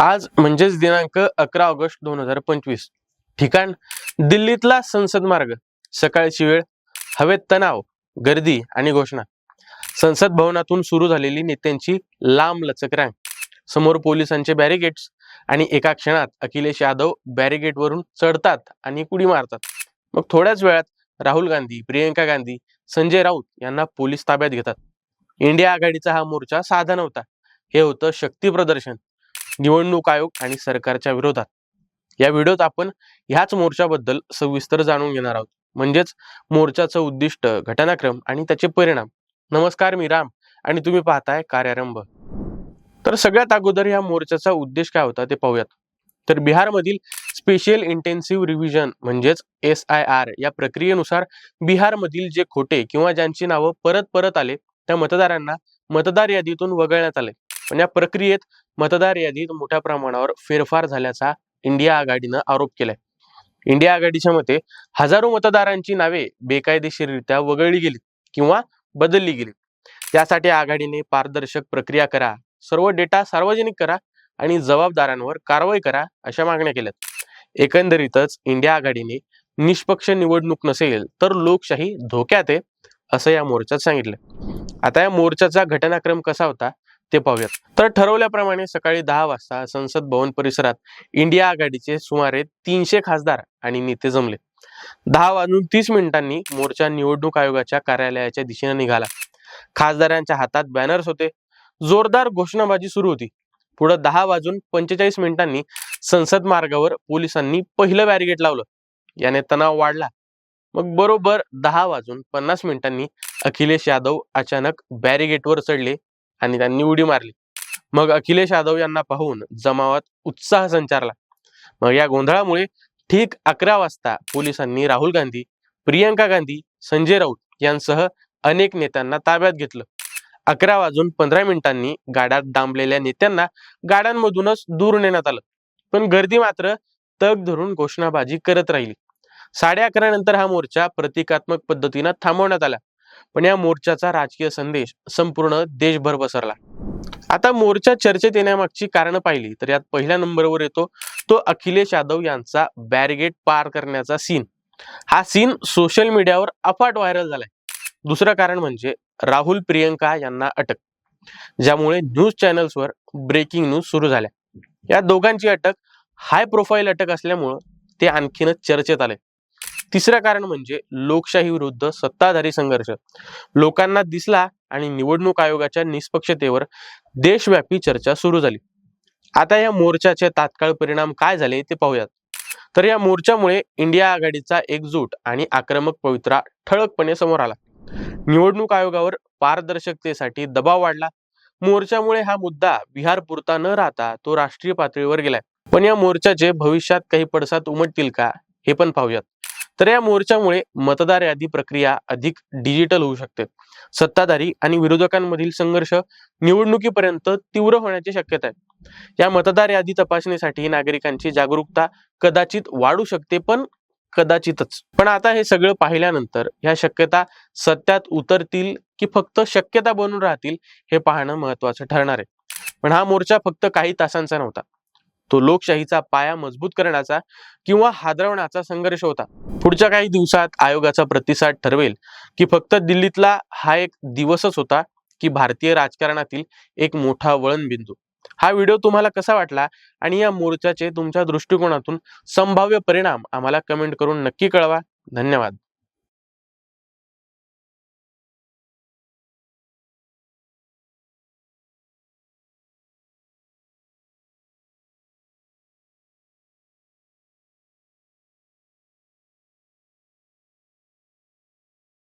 आज म्हणजेच दिनांक अकरा ऑगस्ट दोन हजार पंचवीस. ठिकाण दिल्लीतला संसद मार्ग. सकाळची वेळ हवेत तणाव गर्दी आणि घोषणा. संसद भवनातून सुरू झालेली नेत्यांची लांब लचक रांग. समोर पोलिसांचे बॅरिगेट्स आणि एका क्षणात अखिलेश यादव बॅरिगेटवरून चढतात आणि कुडी मारतात. मग थोड्याच वेळात राहुल गांधी प्रियंका गांधी संजय राऊत यांना पोलीस ताब्यात घेतात. इंडिया आघाडीचा हा मोर्चा साधा नव्हता. हे होतं शक्ती प्रदर्शन. निवडणूक आयोग आणि सरकारच्या विरोधात. या व्हिडिओत आपण ह्याच मोर्चाबद्दल सविस्तर जाणून घेणार आहोत. म्हणजेच मोर्चाचं उद्दिष्ट घटनाक्रम आणि त्याचे परिणाम. नमस्कार मी राम आणि तुम्ही पाहताय कार्यारंभ. तर सगळ्यात अगोदर या मोर्चाचा उद्देश काय होता ते पाहूयात. तर बिहारमधील स्पेशल इंटेन्सिव्ह रिव्हिजन म्हणजेच एस आय आर या प्रक्रियेनुसार बिहारमधील जे खोटे किंवा ज्यांची नावं परत परत आले त्या मतदारांना मतदार यादीतून वगळण्यात आले. पण या प्रक्रियेत मतदार यादीत मोठ्या प्रमाणावर फेरफार झाल्याचा इंडिया आघाडीनं आरोप केलाय. इंडिया आघाडीच्या मते हजारो मतदारांची नावे बेकायदेशीररित्या वगळली गेली किंवा बदलली गेली त्यासाठी आघाडीने पारदर्शक प्रक्रिया करा सर्व डेटा सार्वजनिक करा आणि जबाबदारांवर कारवाई करा अशा मागण्या केल्यात. एकंदरीतच इंडिया आघाडीने निष्पक्ष निवडणूक नसेल तर लोकशाही धोक्यात आहे असं या मोर्चात सांगितलं आता या मोर्चाचा घटनाक्रम कसा होता? ते पाहूयात. तर ठरवल्याप्रमाणे सकाळी दहा वाजता संसद भवन परिसरात इंडिया आघाडीचे सुमारे तीनशे खासदार आणि नेते जमले. दहा वाजून तीस मिनिटांनी मोर्चा निवडणूक आयोगाच्या कार्यालयाच्या दिशेने निघाला. खासदारांच्या हातात बॅनर्स होते. जोरदार घोषणाबाजी सुरू होती. पुढे दहा वाजून पंचेचाळीस मिनिटांनी संसद मार्गावर पोलिसांनी पहिलं बॅरिगेट लावलं. याने तणाव वाढला. मग बरोबर दहा वाजून पन्नास मिनिटांनी अखिलेश यादव अचानक बॅरिगेटवर चढले. आणि त्यांनी उडी मारली. मग अखिलेश यादव यांना पाहून जमावात उत्साह संचारला. मग या गोंधळामुळे ठीक अकरा वाजता पोलिसांनी राहुल गांधी प्रियंका गांधी संजय राऊत यांसह अनेक नेत्यांना ताब्यात घेतलं. अकरा वाजून पंधरा मिनिटांनी गाड्यात डांबलेल्या नेत्यांना गाड्यांमधूनच दूर नेण्यात आलं. पण गर्दी मात्र तग धरून घोषणाबाजी करत राहिली. साडे अकरा नंतर हा मोर्चा प्रतिकात्मक पद्धतीनं थांबवण्यात आला. पण या मोर्चाचा राजकीय संदेश संपूर्ण देशभर पसरला. आता मोर्चा चर्चेत येण्यामागची कारणं पाहिली तर यात पहिल्या नंबरवर येतो तो अखिलेश यादव यांचा बॅरिगेट पार करण्याचा सीन हा सीन सोशल मीडियावर अफाट व्हायरल झालाय. दुसरं कारण म्हणजे राहुल प्रियंका यांना अटक ज्यामुळे न्यूज चॅनल्सवर ब्रेकिंग न्यूज सुरू झाल्या. या दोघांची अटक हाय प्रोफाईल अटक असल्यामुळं ते आणखीनच चर्चेत आले. तिसरं कारण म्हणजे लोकशाही विरुद्ध सत्ताधारी संघर्ष. लोकांना दिसला आणि निवडणूक आयोगाच्या निष्पक्षतेवर देशव्यापी चर्चा सुरू झाली. आता या मोर्चाचे तात्काळ परिणाम काय झाले ते पाहूयात. तर या मोर्चामुळे इंडिया आघाडीचा एकजूट आणि आक्रमक पवित्रा ठळकपणे समोर आला. निवडणूक आयोगावर पारदर्शकतेसाठी दबाव वाढला. मोर्चामुळे हा मुद्दा बिहार पुरता न राहता तो राष्ट्रीय पातळीवर गेलाय. पण या मोर्चाचे भविष्यात काही पडसाद उमटतील का हे पण पाहूयात. तर या मोर्चामुळे मतदार यादी प्रक्रिया अधिक डिजिटल होऊ शकते. सत्ताधारी आणि विरोधकांमधील संघर्ष निवडणुकीपर्यंत तीव्र होण्याची शक्यता आहे. या मतदार यादी तपासणीसाठी नागरिकांची जागरूकता कदाचित वाढू शकते पण कदाचितच. पण आता हे सगळं पाहिल्यानंतर ह्या शक्यता सत्यात उतरतील की फक्त शक्यता बनून राहतील हे पाहणं महत्वाचं ठरणार आहे. पण हा मोर्चा फक्त काही तासांचा नव्हता. तो लोकशाहीचा पाया मजबूत करण्याचा किंवा हादरवण्याचा संघर्ष होता. पुढच्या काही दिवसात आयोगाचा प्रतिसाद ठरवेल की फक्त दिल्लीतला हा एक दिवसच होता की भारतीय राजकारणातील एक मोठा वळण बिंदू हा व्हिडिओ तुम्हाला कसा वाटला आणि या मोर्चाचे तुमच्या दृष्टिकोनातून संभाव्य परिणाम आम्हाला कमेंट करून नक्की कळवा. धन्यवाद.